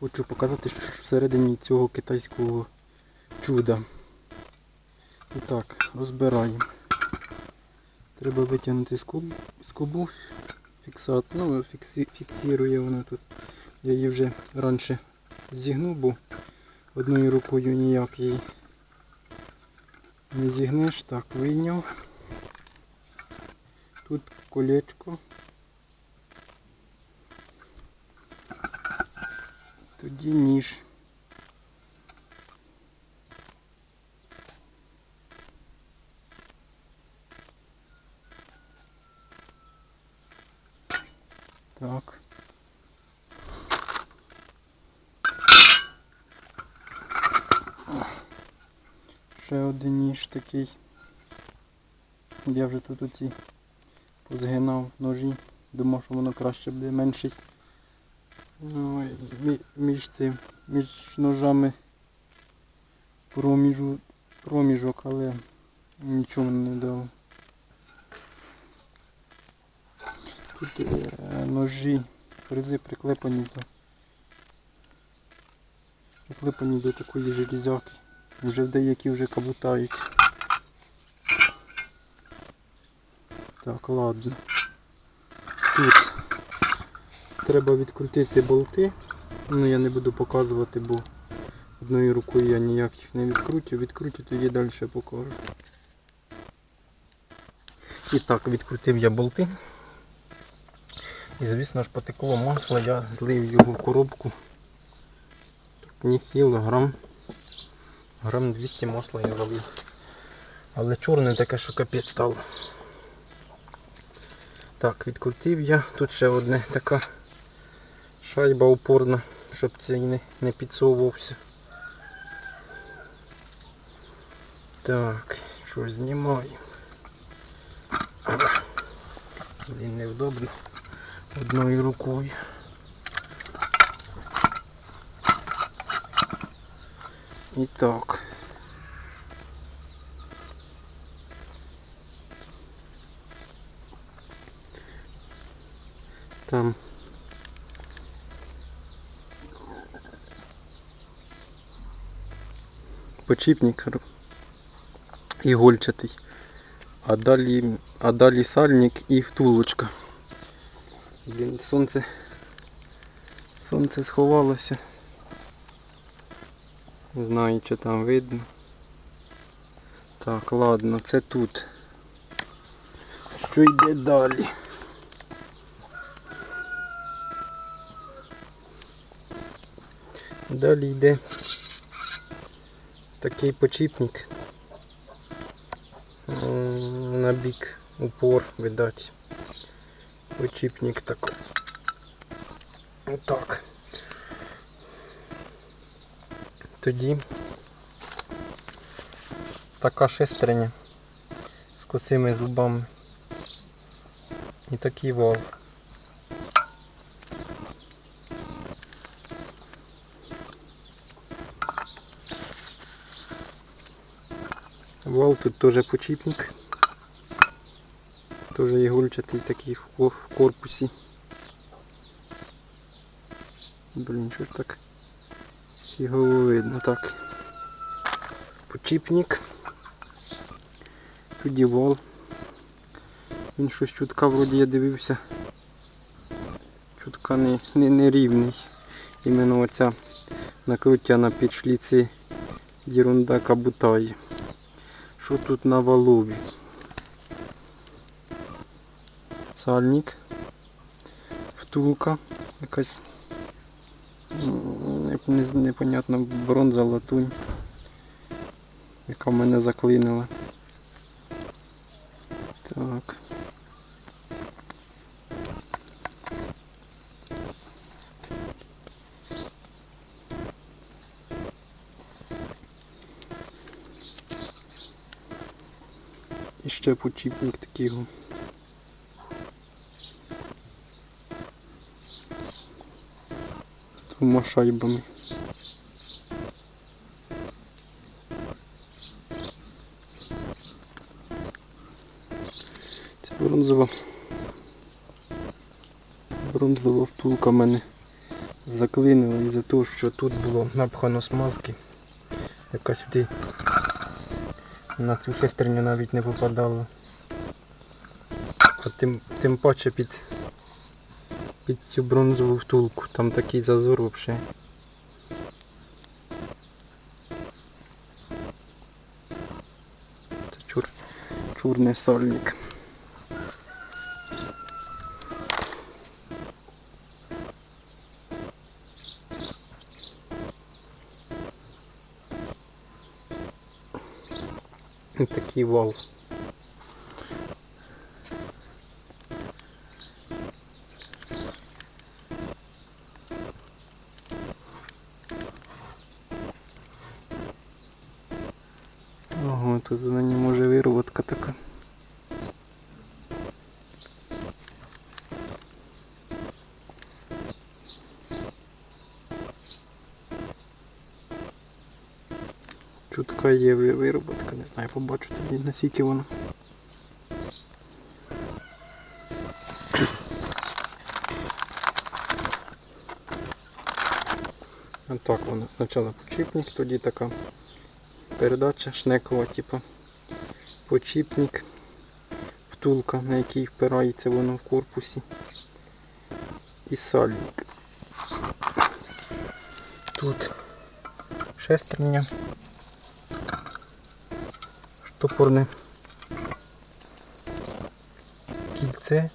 Хочу показати, що всередині цього китайського чуда. І так, розбираємо. Треба витягнути скобу, фіксат. Ну, фіксі, фіксує воно тут. Я її вже раніше зігнув, бо одною рукою ніяк її не зігнеш. Так, вийняв. Тут колечко. Тоді ніж. Так. Ще один ніж такий. Я вже тут оці позгинав ножі. Думав, що воно краще буде менший. Ой, між цим, між ножами проміжу, проміжок, але нічого не дав. Тут е, ножі, фрези приклепані до приклепані до такої железяки. Вже деякі вже кабутають. Так, ладно. Тут треба відкрутити болти. Ну я не буду показувати, бо одною рукою я ніяк їх не відкрутю. Відкрутю, тоді далі покажу. І так, відкрутив я болти. І звісно ж потекло масло, я злив його в коробку. Тут не кілограм. Грам 200 масла я залив. Але чорне таке, що капець стало. Так, відкрутив я. Тут ще одне така шайба опорна, щоб цей не, не підсовувався. Так, що знімаю. Блін, невдобно. Одною рукою. І так. Там почіпник ігольчатий, а далі, а далі сальник і втулочка. Блін, сонце, сонце сховалося. Не знаю, що там видно. Так, ладно, це тут. Що йде далі? Далі йде такий почіпник. На бік упор, видать. Почіпник такий. Отак. Тоді така шестерня з косими зубами. І такий вал. Вал тут теж почіпник. Теж ігольчатий такий в ко- в корпусі. Блін, що ж так його видно так. Почіпник. Тоді вал. Він щось чутка вроді я дивився. Чутка не, не, не рівний. Іменно оця накруття на підшліці єрунда кабутає. Що тут на валові? Сальник. Втулка якась. Непонятно бронза, латунь. Яка в мене заклинила. Так. І ще почіпник такий. З двома шайбами. Це бронзова. Бронзова втулка мене заклинило із-за того, що тут було напхано смазки, яка сюди на цю шестерню навіть не попадало. А тим, тим паче під, під цю бронзову втулку. Там такий зазор взагалі. Це чур, чорний сольник. такий вал. Ого, тут на ній може вироботка така. Чутка є вироботка, не знаю, побачу тоді наскільки вона. Отак воно. Спочатку почіпник, тоді така передача шнекова, типу почіпник, втулка, на який впирається воно в корпусі. І сальник. Тут шестерня, штопорне кільце.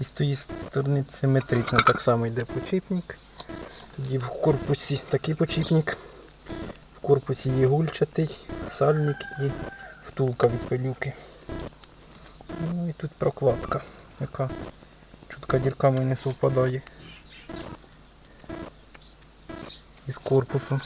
І з тої сторони симетрично так само йде почіпник. Тоді в корпусі такий почіпник. В корпусі є гульчатий, сальник і втулка від пилюки. Ну і тут прокладка, яка чутка дірками не совпадає із корпусом.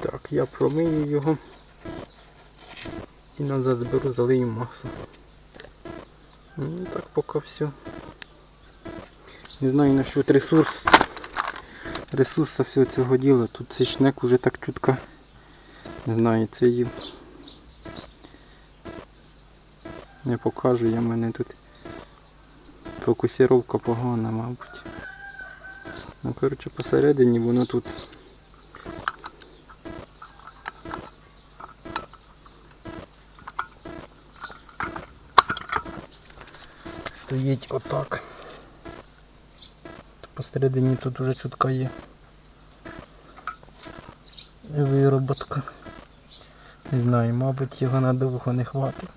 Так, я промию його і назад зберу, залию масло. Ну так поки все. Не знаю насчет ресурс. Ресурса всього цього діла. Тут цей шнек уже так чутко. Не знаю, це їм. Не покажу, я в мене тут фокусировка погана, мабуть. Ну коротше посередині воно тут стоїть отак. Посередині тут уже чутка є вироботка. Не знаю, мабуть його надовго не хватить.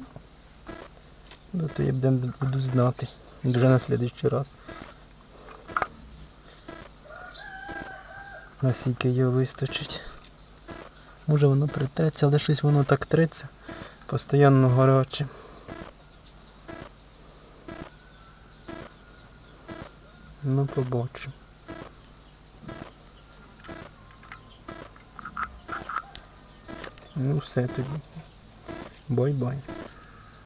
Ну я буду знати. Вже на слідуючий раз. Наскільки його вистачить. Може воно притреться, але щось воно так треться. Постоянно гаряче. Ну побачимо. Ну все тоді. Бай-бай.